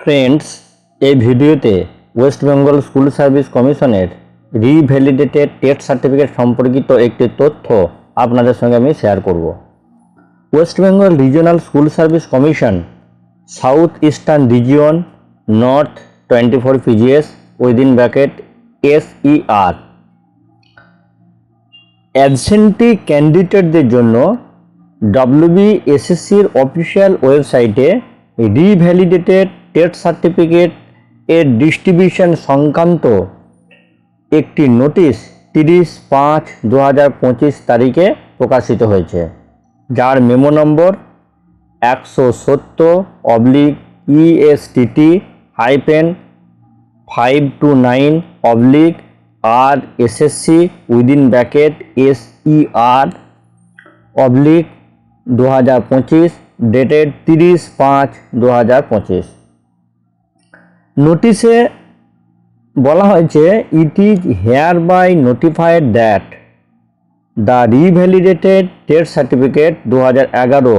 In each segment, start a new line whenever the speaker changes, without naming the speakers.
Friends, এই ভিডিওতে West Bengal school service কমিশনের রিভ্যালিডেটেড টেস্ট সার্টিফিকেট সম্পর্কিত একটি তথ্য আপনাদের সঙ্গে আমি শেয়ার করব। West Bengal regional school service commission, south eastern region north twenty four PGS, within bracket, SER. Absentee ক্যান্ডিডেটদের জন্য ডব্লিউবিএসএসসির অফিসিয়াল ওয়েবসাইটে রিভ্যালিডেটেড টেস্ট সার্টিফিকেট এর ডিস্ট্রিবিউশন সংক্রান্ত একটি নোটিশ তিরিশ পাঁচ দু তারিখে প্রকাশিত হয়েছে। যার মেমো নম্বর একশো সত্তর oblique ESTT hyphen five two nine oblique R SSC within bracket S E R oblique দু হাজার পঁচিশ ডেটেড তিরিশ পাঁচ দু হাজার পঁচিশ। নোটিশে বলা হয়েছে it is hereby notified that the revalidated test certificate দু হাজার এগারো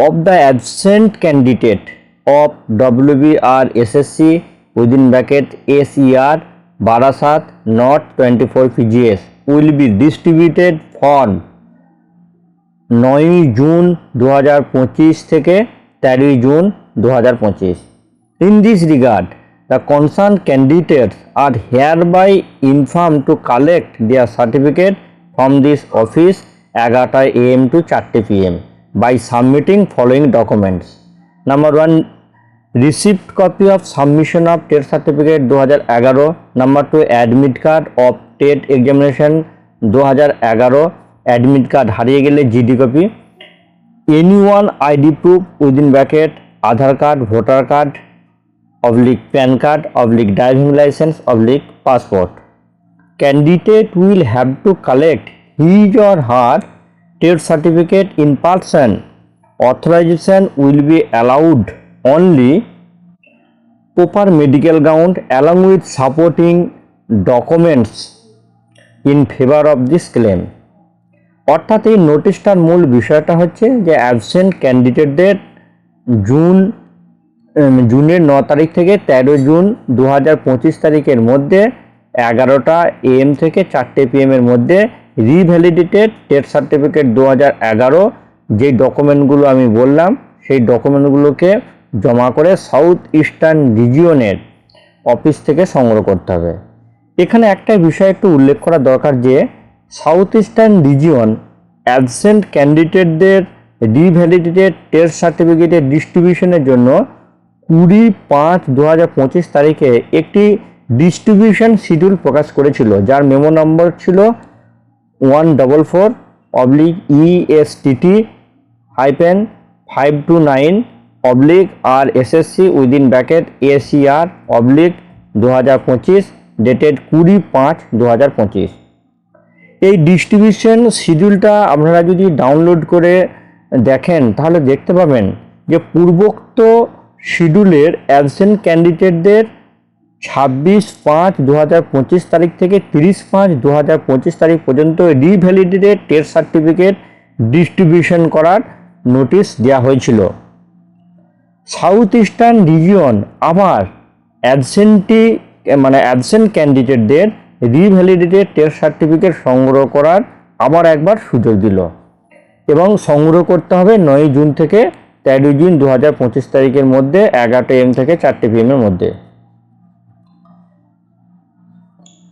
of the absent candidate of WBR SSC within bracket SER Barasat not twenty four PGS will be distributed for নয়ই জুন দু হাজার পঁচিশ থেকে তেরোই জুন দু হাজার পঁচিশ. In this regard by inform to collect their certificate from this office এগারোটা এএম টু চারটে PM by submitting following documents number one receipt copy of submission of TET certificate দু হাজার এগারো number two admit card of TET examination দু হাজার এগারো admit card হারিয়ে গেলে GD copy any one ID proof within bracket Aadhaar card voter card oblique PAN card, oblique driving licence, oblique passport. Candidate will have to collect his or her trade certificate in person. Authorization will be allowed only proper medical ground along with supporting documents in favour of this claim. অর্থাৎ এই নোটিশটার মূল বিষয়টা হচ্ছে যে absent ক্যান্ডিডেটদের June জুনের ন তারিখ থেকে তেরো জুন দু হাজার পঁচিশ তারিখের মধ্যে এগারোটা এএম থেকে চারটে পিএম এর মধ্যে রিভ্যালিডেটেড টেট সার্টিফিকেট দু এগারো যে ডকুমেন্টগুলো আমি বললাম, সেই ডকুমেন্টগুলোকে জমা করে সাউথ ইস্টার্ন রিজিয়নের অফিস থেকে সংগ্রহ করতে হবে। এখানে একটা বিষয় একটু উল্লেখ করা দরকার যে, সাউথ ইস্টার্ন রিজিয়ন অ্যাবসেন্ট ক্যান্ডিডেটদের রিভ্যালিডেটেড টেস্ট সার্টিফিকেটের ডিস্ট্রিবিউশনের জন্য কুড়ি পাঁচ দু পঁচিশ তারিখে একটি ডিস্ট্রিবিউশন শিডিউল প্রকাশ করেছিল, যার মেমো নম্বর ছিল one double four oblique ESTT hyphen five two nine oblique R SSC within bracket ACR oblique দু হাজার পঁচিশ ডেটেড কুড়ি পাঁচ দু হাজার পঁচিশ। এই ডিস্ট্রিবিউশন শিডিউলটা আপনারা যদি ডাউনলোড করে দেখেন, তাহলে দেখতে পাবেন যে পূর্বোক্ত শিডিউলের অ্যাবসেন্ট ক্যান্ডিডেটদের ছাব্বিশ পাঁচ দু পঁচিশ তারিখ থেকে তিরিশ পাঁচ দু পঁচিশ তারিখ পর্যন্ত রিভ্যালিডেটেড টেস্ট সার্টিফিকেট ডিস্ট্রিবিউশন করার নোটিশ দেওয়া হয়েছিল। সাউথ ইস্টার্ন রিজিয়ন আবার অ্যাবসেন্টি মানে অ্যাবসেন্ট ক্যান্ডিডেটদের রিভ্যালিডেটেড টেস্ট সার্টিফিকেট সংগ্রহ করার আবার একবার সুযোগ দিল। এবং সংগ্রহ করতে হবে নয় জুন থেকে তেরোই জুন দু হাজার পঁচিশ তারিখের মধ্যে এগারোটা এম থেকে চারটে পিএম এর মধ্যে।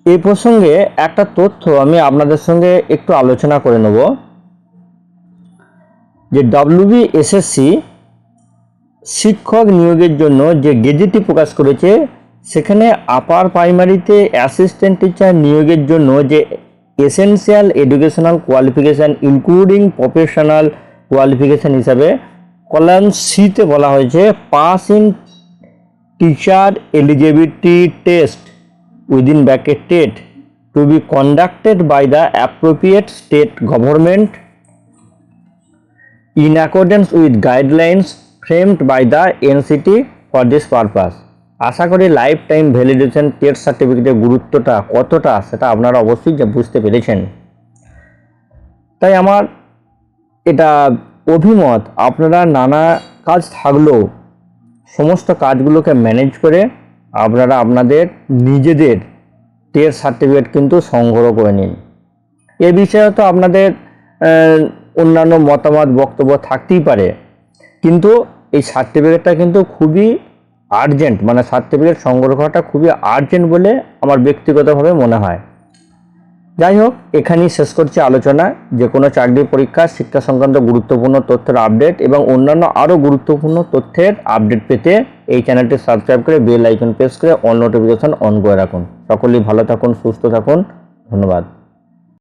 এই প্রসঙ্গে একটা তথ্য আমি আপনাদের সঙ্গে একটু আলোচনা করে নেব। যে ডব্লিউবিএসএসসি শিক্ষক নিয়োগের জন্য যে গেজেটটি প্রকাশ করেছে, সেখানে আপার প্রাইমারিতে অ্যাসিস্ট্যান্ট টিচার নিয়োগের জন্য যে essential educational qualification including professional qualification হিসাবে কল্যাণ সিতে বলা হয়েছে pass in teacher eligibility test within TET to be conducted by the appropriate state government in accordance with guidelines framed by the NCT for this purpose আশা করি life time validation test সার্টিফিকেটের গুরুত্বটা কতটা সেটা আপনারা অবশ্যই বুঝতে পেরেছেন। তাই আমার এটা অভিমত, আপনারা নানা কাজ থাকলেও সমস্ত কাজগুলোকে ম্যানেজ করে আপনারা আপনাদের নিজেদের টের সার্টিফিকেট কিন্তু সংগ্রহ করে নিন। এ বিষয়ে তো আপনাদের অন্যান্য মতামত, বক্তব্য থাকতেই পারে। কিন্তু এই সার্টিফিকেটটা কিন্তু খুবই আর্জেন্ট মানে সার্টিফিকেট সংগ্রহ করাটা খুবই আর্জেন্ট বলে আমার ব্যক্তিগতভাবে মনে হয়। যাই হোক এখানেই শেষ করছি আলোচনা। যে কোনো চাকরির পরীক্ষা, শিক্ষা সংক্রান্ত গুরুত্বপূর্ণ তথ্যের আপডেট এবং অন্যান্য আরও গুরুত্বপূর্ণ তথ্যের আপডেট পেতে এই চ্যানেলটি সাবস্ক্রাইব করে বেল আইকন প্রেস করে অল নোটিফিকেশন অন করে রাখুন। সকলেই ভালো থাকুন, সুস্থ থাকুন। ধন্যবাদ।